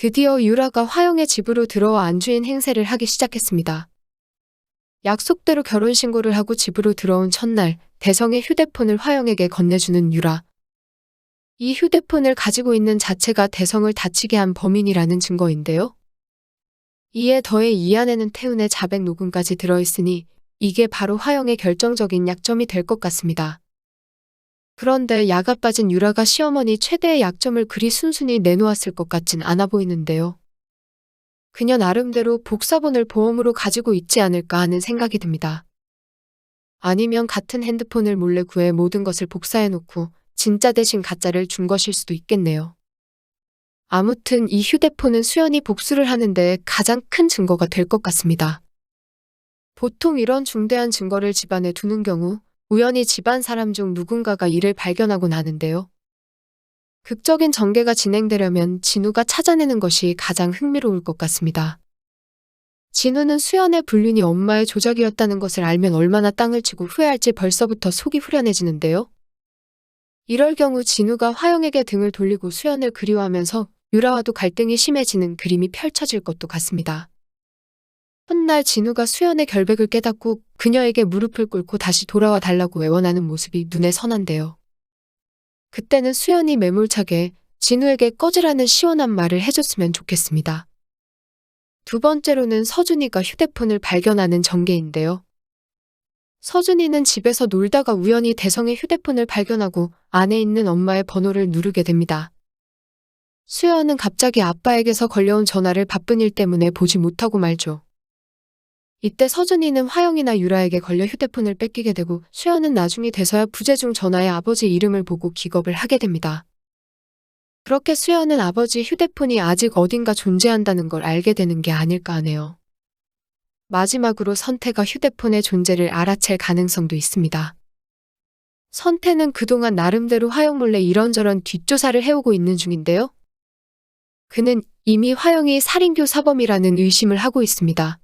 드디어 유라가 화영의 집으로 들어와 안주인 행세를 하기 시작했습니다. 약속대로 결혼 신고를 하고 집으로 들어온 첫날 대성의 휴대폰을 화영에게 건네주는 유라. 이 휴대폰을 가지고 있는 자체가 대성을 다치게 한 범인이라는 증거인데요. 이에 더해 이 안에는 태훈의 자백 녹음까지 들어있으니 이게 바로 화영의 결정적인 약점이 될 것 같습니다. 그런데 야가 빠진 유라가 시어머니 최대의 약점을 그리 순순히 내놓았을 것 같진 않아 보이는데요. 그녀 나름대로 복사본을 보험으로 가지고 있지 않을까 하는 생각이 듭니다. 아니면 같은 핸드폰을 몰래 구해 모든 것을 복사해놓고 진짜 대신 가짜를 준 것일 수도 있겠네요. 아무튼 이 휴대폰은 수연이 복수를 하는데 가장 큰 증거가 될 것 같습니다. 보통 이런 중대한 증거를 집안에 두는 경우 우연히 집안 사람 중 누군가가 이를 발견하고 나는데요. 극적인 전개가 진행되려면 진우가 찾아내는 것이 가장 흥미로울 것 같습니다. 진우는 수연의 불륜이 엄마의 조작이었다는 것을 알면 얼마나 땅을 치고 후회할지 벌써부터 속이 후련해지는데요. 이럴 경우 진우가 화영에게 등을 돌리고 수연을 그리워하면서 유라와도 갈등이 심해지는 그림이 펼쳐질 것도 같습니다. 훗날 진우가 수연의 결백을 깨닫고 그녀에게 무릎을 꿇고 다시 돌아와 달라고 애원하는 모습이 눈에 선한데요. 그때는 수연이 매몰차게 진우에게 꺼지라는 시원한 말을 해줬으면 좋겠습니다. 두 번째로는 서준이가 휴대폰을 발견하는 전개인데요. 서준이는 집에서 놀다가 우연히 대성의 휴대폰을 발견하고 안에 있는 엄마의 번호를 누르게 됩니다. 수연은 갑자기 아빠에게서 걸려온 전화를 바쁜 일 때문에 보지 못하고 말죠. 이때 서준이는 화영이나 유라에게 걸려 휴대폰을 뺏기게 되고 수연은 나중이 돼서야 부재중 전화에 아버지 이름을 보고 기겁을 하게 됩니다. 그렇게 수연은 아버지 휴대폰이 아직 어딘가 존재한다는 걸 알게 되는 게 아닐까 하네요. 마지막으로 선태가 휴대폰의 존재를 알아챌 가능성도 있습니다. 선태는 그동안 나름대로 화영 몰래 이런저런 뒷조사를 해오고 있는 중인데요. 그는 이미 화영이 살인교 사범이라는 의심을 하고 있습니다.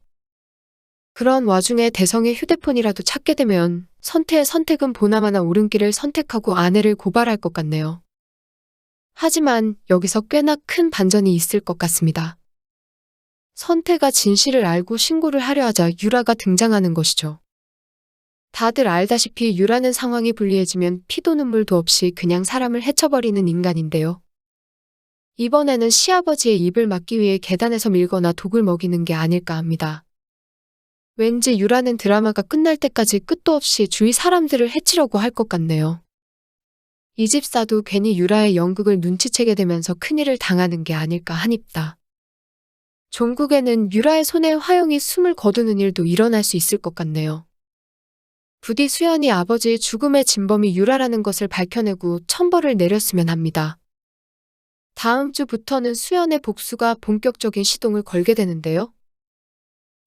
그런 와중에 대성의 휴대폰이라도 찾게 되면 선태의 선택은 보나마나 옳은 길을 선택하고 아내를 고발할 것 같네요. 하지만 여기서 꽤나 큰 반전이 있을 것 같습니다. 선태가 진실을 알고 신고를 하려 하자 유라가 등장하는 것이죠. 다들 알다시피 유라는 상황이 불리해지면 피도 눈물도 없이 그냥 사람을 해쳐버리는 인간인데요. 이번에는 시아버지의 입을 막기 위해 계단에서 밀거나 독을 먹이는 게 아닐까 합니다. 왠지 유라는 드라마가 끝날 때까지 끝도 없이 주위 사람들을 해치려고 할 것 같네요. 이 집사도 괜히 유라의 연극을 눈치채게 되면서 큰일을 당하는 게 아닐까 하닙다. 종국에는 유라의 손에 화영이 숨을 거두는 일도 일어날 수 있을 것 같네요. 부디 수연이 아버지의 죽음의 진범이 유라라는 것을 밝혀내고 천벌을 내렸으면 합니다. 다음 주부터는 수연의 복수가 본격적인 시동을 걸게 되는데요.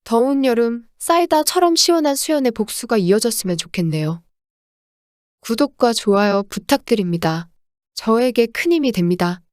더운 여름, 사이다처럼 시원한 수연의 복수가 이어졌으면 좋겠네요. 구독과 좋아요 부탁드립니다. 저에게 큰 힘이 됩니다.